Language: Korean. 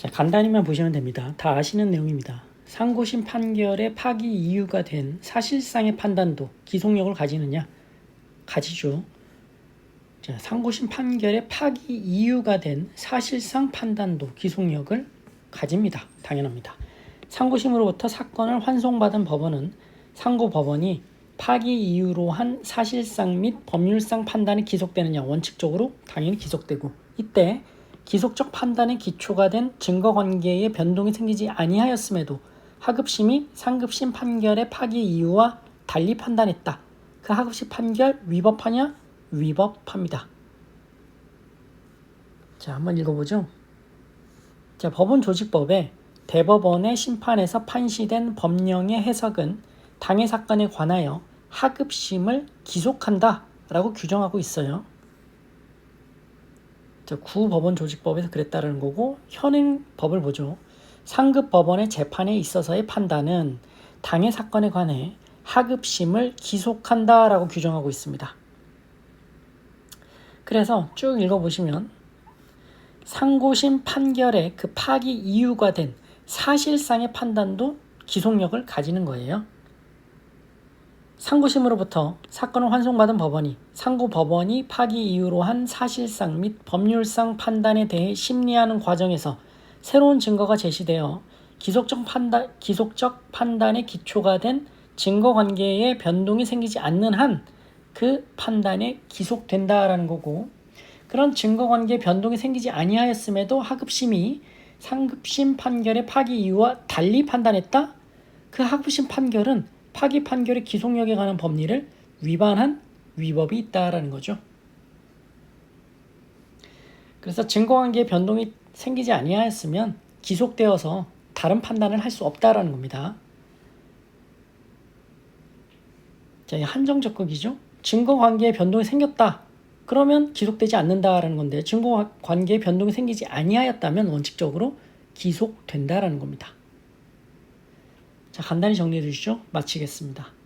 자, 간단히만 보시면 됩니다. 다 아시는 내용입니다. 상고심 판결의 파기 이유가 된 사실상의 판단도 기속력을 가지느냐? 가지죠. 자, 상고심 판결의 파기 이유가 된 사실상 판단도 기속력을 가집니다. 당연합니다. 상고심으로부터 사건을 환송받은 법원은 상고 법원이 파기 이유로 한 사실상 및 법률상 판단이 기속되느냐 원칙적으로 당연히 기속되고 이때 기속적 판단의 기초가 된 증거 관계에 변동이 생기지 아니하였음에도 하급심이 상급심 판결의 파기 이유와 달리 판단했다. 그 하급심 판결 위법하냐? 위법합니다. 자, 한번 읽어보죠. 자, 법원 조직법에 대법원의 심판에서 판시된 법령의 해석은 당해 사건에 관하여 하급심을 기속한다 라고 규정하고 있어요. 자, 구법원 조직법에서 그랬다는 거고 현행 법을 보죠. 상급 법원의 재판에 있어서의 판단은 당해 사건에 관해 하급심을 기속한다라고 규정하고 있습니다. 그래서 쭉 읽어보시면 상고심 판결의 그 파기 이유가 된 사실상의 판단도 기속력을 가지는 거예요. 상고심으로부터 사건을 환송받은 법원이 상고 법원이 파기 이유로 한 사실상 및 법률상 판단에 대해 심리하는 과정에서 새로운 증거가 제시되어 기속적 판단 기속적 판단의 기초가 된 증거 관계에 변동이 생기지 않는 한 그 판단에 기속된다라는 거고 그런 증거 관계 변동이 생기지 아니하였음에도 하급심이 상급심 판결의 파기 이유와 달리 판단했다. 그 하급심 판결은 파기 판결의 기속력에 관한 법리를 위반한 위법이 있다라는 거죠. 그래서 증거 관계의 변동이 생기지 아니하였으면 기속되어서 다른 판단을 할 수 없다라는 겁니다. 자, 이 한정 적극이죠. 증거 관계에 변동이 생겼다. 그러면 기속되지 않는다라는 건데 증거 관계에 변동이 생기지 아니하였다면 원칙적으로 기속된다라는 겁니다. 자, 간단히 정리해 주시죠. 마치겠습니다.